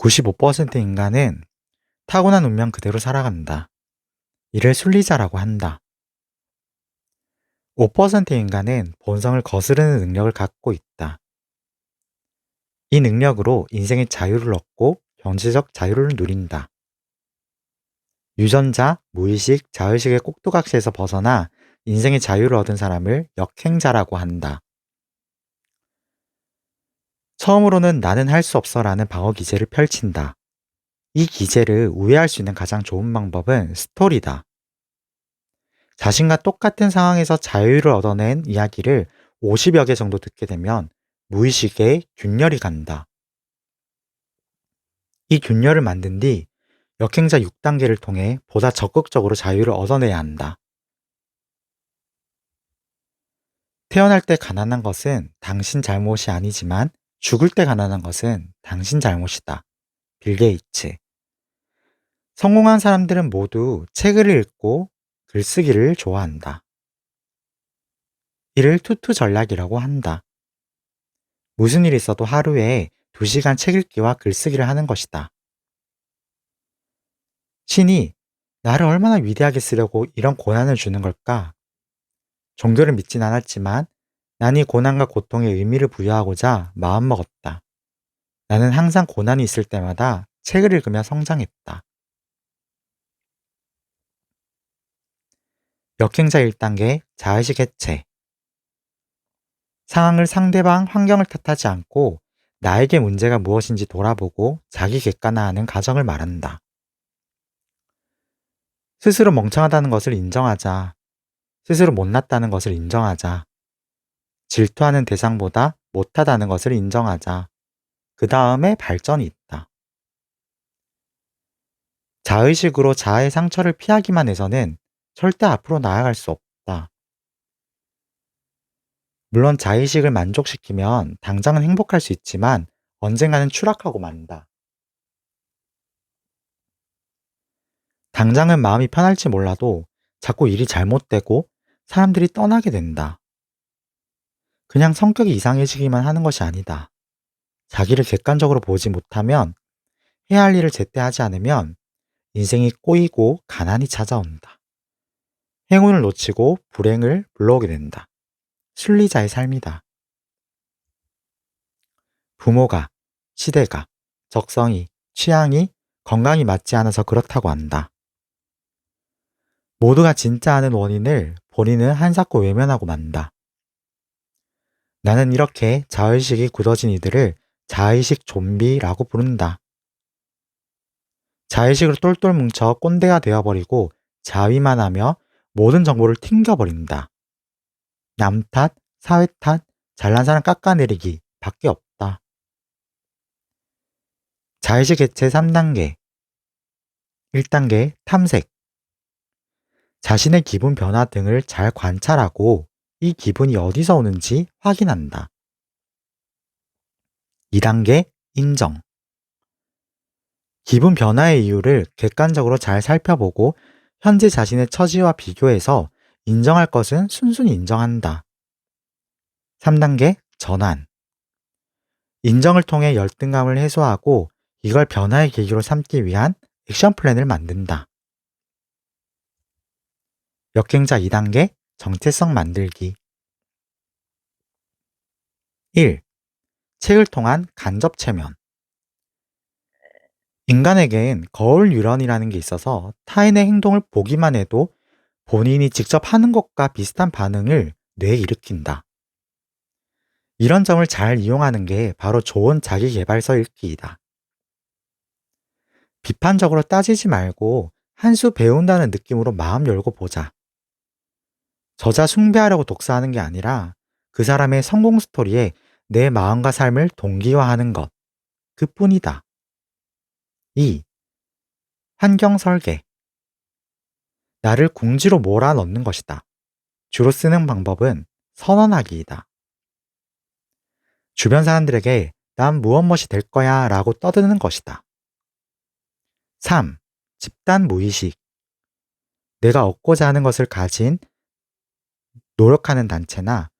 95% 인간은 타고난 운명 그대로 살아간다. 이를 순리자라고 한다. 5% 인간은 본성을 거스르는 능력을 갖고 있다. 이 능력으로 인생의 자유를 얻고 경제적 자유를 누린다. 유전자, 무의식, 자의식의 꼭두각시에서 벗어나 인생의 자유를 얻은 사람을 역행자라고 한다. 처음으로는 나는 할 수 없어라는 방어 기제를 펼친다. 이 기제를 우회할 수 있는 가장 좋은 방법은 스토리다. 자신과 똑같은 상황에서 자유를 얻어낸 이야기를 50여 개 정도 듣게 되면 무의식에 균열이 간다. 이 균열을 만든 뒤 역행자 6단계를 통해 보다 적극적으로 자유를 얻어내야 한다. 태어날 때 가난한 것은 당신 잘못이 아니지만 죽을 때 가난한 것은 당신 잘못이다. 빌 게이츠. 성공한 사람들은 모두 책을 읽고 글쓰기를 좋아한다. 이를 투투 전략이라고 한다. 무슨 일 있어도 하루에 2시간 책 읽기와 글쓰기를 하는 것이다. 신이 나를 얼마나 위대하게 쓰려고 이런 고난을 주는 걸까? 종교를 믿진 않았지만 난이 고난과 고통에 의미를 부여하고자 마음먹었다. 나는 항상 고난이 있을 때마다 책을 읽으며 성장했다. 역행자 1단계 자의식 해체 상황을 상대방 환경을 탓하지 않고 나에게 문제가 무엇인지 돌아보고 자기 객관화하는 과정을 말한다. 스스로 멍청하다는 것을 인정하자. 스스로 못났다는 것을 인정하자. 질투하는 대상보다 못하다는 것을 인정하자. 그 다음에 발전이 있다. 자의식으로 자아의 상처를 피하기만 해서는 절대 앞으로 나아갈 수 없다. 물론 자의식을 만족시키면 당장은 행복할 수 있지만 언젠가는 추락하고 만다. 당장은 마음이 편할지 몰라도 자꾸 일이 잘못되고 사람들이 떠나게 된다. 그냥 성격이 이상해지기만 하는 것이 아니다. 자기를 객관적으로 보지 못하면 해야 할 일을 제때 하지 않으면 인생이 꼬이고 가난이 찾아온다. 행운을 놓치고 불행을 불러오게 된다. 순리자의 삶이다. 부모가, 시대가, 적성이, 취향이, 건강이 맞지 않아서 그렇다고 한다. 모두가 진짜 아는 원인을 본인은 한사코 외면하고 만다. 나는 이렇게 자의식이 굳어진 이들을 자의식 좀비라고 부른다. 자의식으로 똘똘 뭉쳐 꼰대가 되어버리고 자위만 하며 모든 정보를 튕겨버린다. 남 탓, 사회 탓, 잘난 사람 깎아내리기 밖에 없다. 자의식 개체 3단계 1단계 탐색 자신의 기분 변화 등을 잘 관찰하고 이 기분이 어디서 오는지 확인한다. 2단계 인정 기분 변화의 이유를 객관적으로 잘 살펴보고 현재 자신의 처지와 비교해서 인정할 것은 순순히 인정한다. 3단계 전환. 인정을 통해 열등감을 해소하고 이걸 변화의 계기로 삼기 위한 액션 플랜을 만든다. 역행자 2단계 정체성 만들기 1. 책을 통한 간접 체면 인간에겐 거울 유런이라는 게 있어서 타인의 행동을 보기만 해도 본인이 직접 하는 것과 비슷한 반응을 뇌에 일으킨다. 이런 점을 잘 이용하는 게 바로 좋은 자기개발서 읽기이다. 비판적으로 따지지 말고 한 수 배운다는 느낌으로 마음 열고 보자. 저자 숭배하려고 독서하는 게 아니라 그 사람의 성공 스토리에 내 마음과 삶을 동기화하는 것. 그 뿐이다. 2. 환경 설계. 나를 궁지로 몰아넣는 것이다. 주로 쓰는 방법은 선언하기이다. 주변 사람들에게 난 무엇 무엇이 될 거야 라고 떠드는 것이다. 3. 집단 무의식. 내가 얻고자 하는 것을 가진 노력하는 단체나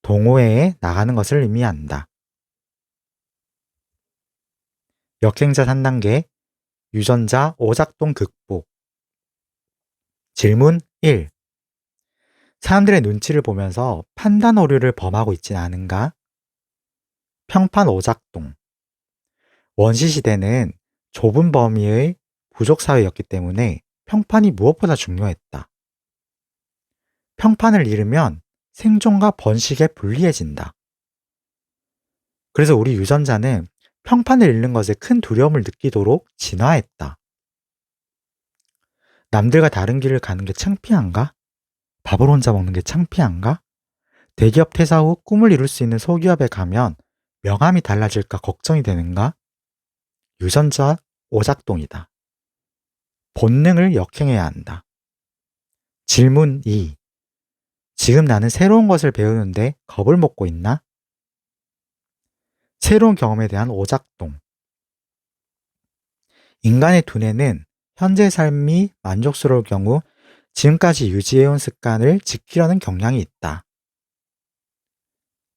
동호회에 나가는 것을 의미한다. 역행자 3단계 유전자 오작동 극복 질문 1. 사람들의 눈치를 보면서 판단 오류를 범하고 있진 않은가? 평판 오작동 원시 시대는 좁은 범위의 부족 사회였기 때문에 평판이 무엇보다 중요했다. 평판을 잃으면 생존과 번식에 불리해진다. 그래서 우리 유전자는 평판을 잃는 것에 큰 두려움을 느끼도록 진화했다. 남들과 다른 길을 가는 게 창피한가? 밥을 혼자 먹는 게 창피한가? 대기업 퇴사 후 꿈을 이룰 수 있는 소기업에 가면 명함이 달라질까 걱정이 되는가? 유전자 오작동이다. 본능을 역행해야 한다. 질문 2. 지금 나는 새로운 것을 배우는데 겁을 먹고 있나? 새로운 경험에 대한 오작동. 인간의 두뇌는 현재 삶이 만족스러울 경우 지금까지 유지해온 습관을 지키려는 경향이 있다.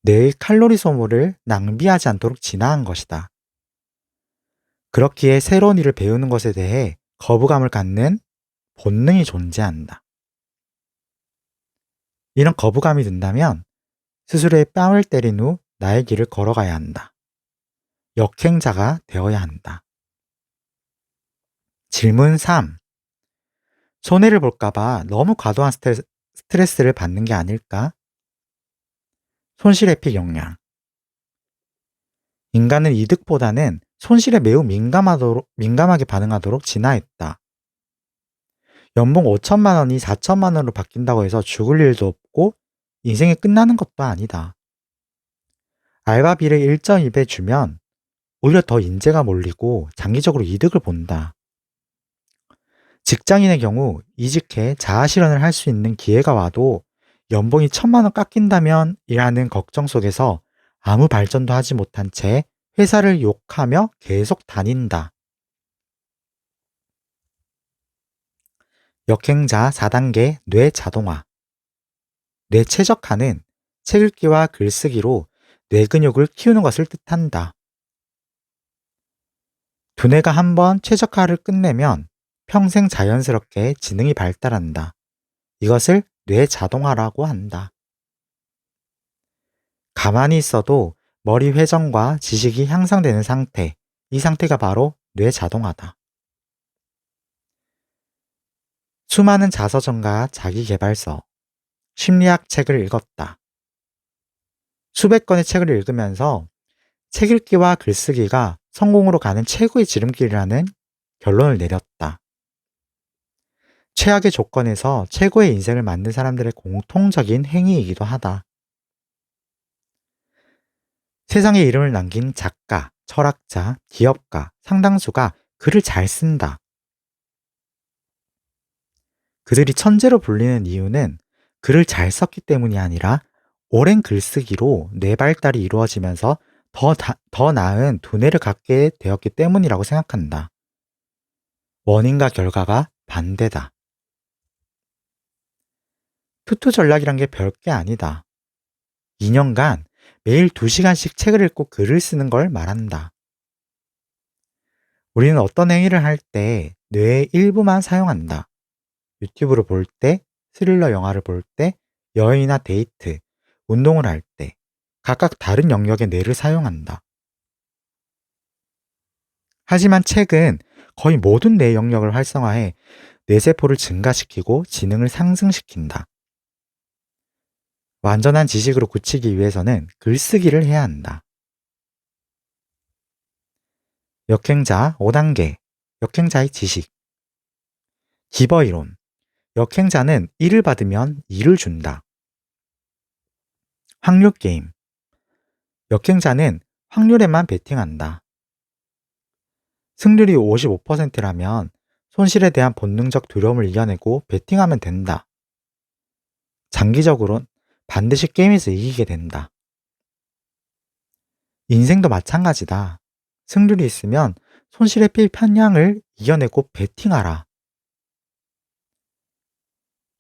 뇌의 칼로리 소모를 낭비하지 않도록 진화한 것이다. 그렇기에 새로운 일을 배우는 것에 대해 거부감을 갖는 본능이 존재한다. 이런 거부감이 든다면 스스로의 뺨을 때린 후 나의 길을 걸어가야 한다. 역행자가 되어야 한다. 질문 3. 손해를 볼까봐 너무 과도한 스트레스, 를 받는 게 아닐까? 손실회피 역량. 인간은 이득보다는 손실에 매우 민감하도록, 민감하게 반응하도록 진화했다. 연봉 5천만 원이 4천만 원으로 바뀐다고 해서 죽을 일도 없고 인생이 끝나는 것도 아니다. 알바비를 1.2배 주면 오히려 더 인재가 몰리고 장기적으로 이득을 본다. 직장인의 경우 이직해 자아 실현을 할 수 있는 기회가 와도 연봉이 천만 원 깎인다면 이라는 걱정 속에서 아무 발전도 하지 못한 채 회사를 욕하며 계속 다닌다. 역행자 4단계 뇌 자동화. 뇌 최적화는 책 읽기와 글쓰기로 뇌 근육을 키우는 것을 뜻한다. 두뇌가 한번 최적화를 끝내면 평생 자연스럽게 지능이 발달한다. 이것을 뇌 자동화라고 한다. 가만히 있어도 머리 회전과 지식이 향상되는 상태, 이 상태가 바로 뇌 자동화다. 수많은 자서전과 자기개발서, 심리학 책을 읽었다. 수백 권의 책을 읽으면서 책 읽기와 글쓰기가 성공으로 가는 최고의 지름길이라는 결론을 내렸다. 최악의 조건에서 최고의 인생을 만든 사람들의 공통적인 행위이기도 하다. 세상에 이름을 남긴 작가, 철학자, 기업가, 상당수가 글을 잘 쓴다. 그들이 천재로 불리는 이유는 글을 잘 썼기 때문이 아니라 오랜 글쓰기로 뇌 발달이 이루어지면서 더, 다, 더 나은 두뇌를 갖게 되었기 때문이라고 생각한다. 원인과 결과가 반대다. 투투 전략이란 게 별게 아니다. 2년간 매일 2시간씩 책을 읽고 글을 쓰는 걸 말한다. 우리는 어떤 행위를 할 때 뇌의 일부만 사용한다. 유튜브를 볼 때, 스릴러 영화를 볼 때, 여행이나 데이트, 운동을 할 때, 각각 다른 영역의 뇌를 사용한다. 하지만 책은 거의 모든 뇌 영역을 활성화해 뇌세포를 증가시키고 지능을 상승시킨다. 완전한 지식으로 굳히기 위해서는 글쓰기를 해야 한다. 역행자 5단계 역행자의 지식 기버이론 역행자는 1을 받으면 2를 준다. 확률 게임 역행자는 확률에만 베팅한다. 승률이 55%라면 손실에 대한 본능적 두려움을 이겨내고 베팅하면 된다. 장기적으론 반드시 게임에서 이기게 된다. 인생도 마찬가지다. 승률이 있으면 손실의 필 편향을 이겨내고 베팅하라.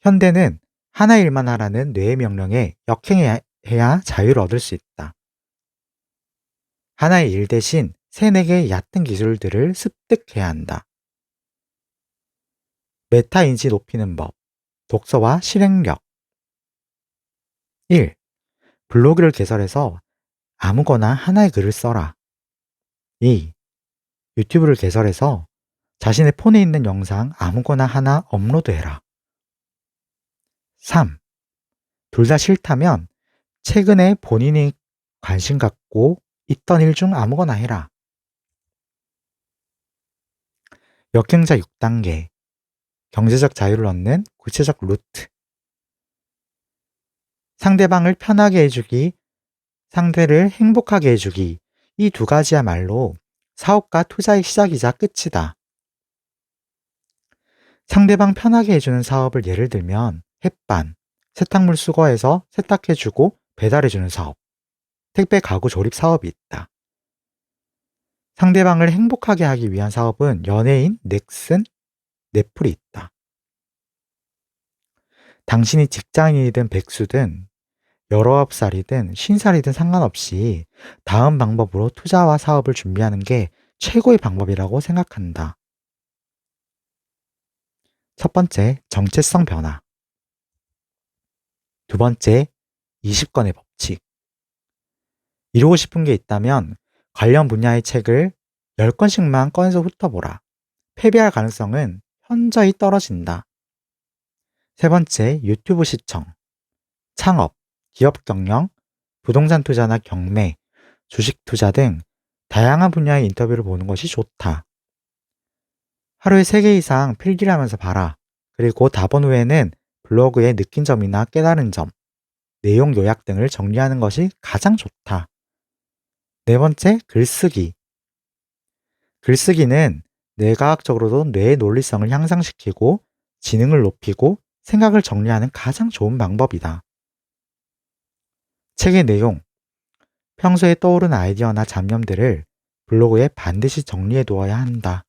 현대는 하나 일만 하라는 뇌의 명령에 역행해야 자유를 얻을 수 있다. 하나의 일 대신 세네 개의 얕은 기술들을 습득해야 한다. 메타 인지 높이는 법. 독서와 실행력. 1. 블로그를 개설해서 아무거나 하나의 글을 써라. 2. 유튜브를 개설해서 자신의 폰에 있는 영상 아무거나 하나 업로드해라. 3. 둘 다 싫다면 최근에 본인이 관심 갖고 있던 일 중 아무거나 해라. 역행자 6단계. 경제적 자유를 얻는 구체적 루트. 상대방을 편하게 해주기, 상대를 행복하게 해주기. 이 두 가지야말로 사업과 투자의 시작이자 끝이다. 상대방 편하게 해주는 사업을 예를 들면 햇반, 세탁물 수거해서 세탁해주고 배달해주는 사업, 택배 가구 조립 사업이 있다. 상대방을 행복하게 하기 위한 사업은 연예인, 넥슨, 넷플이 있다. 당신이 직장인이든 백수든 19살이든 50살이든 상관없이 다음 방법으로 투자와 사업을 준비하는 게 최고의 방법이라고 생각한다. 첫 번째, 정체성 변화. 두 번째, 20건의 법칙. 이루고 싶은 게 있다면 관련 분야의 책을 10권씩만 꺼내서 훑어보라. 패배할 가능성은 현저히 떨어진다. 세 번째, 유튜브 시청. 창업, 기업 경영, 부동산 투자나 경매, 주식 투자 등 다양한 분야의 인터뷰를 보는 것이 좋다. 하루에 3개 이상 필기를 하면서 봐라. 그리고 답원 후에는 블로그에 느낀 점이나 깨달은 점, 내용 요약 등을 정리하는 것이 가장 좋다. 네 번째, 글쓰기. 글쓰기는 뇌과학적으로도 뇌의 논리성을 향상시키고 지능을 높이고 생각을 정리하는 가장 좋은 방법이다. 책의 내용, 평소에 떠오른 아이디어나 잡념들을 블로그에 반드시 정리해 두어야 한다.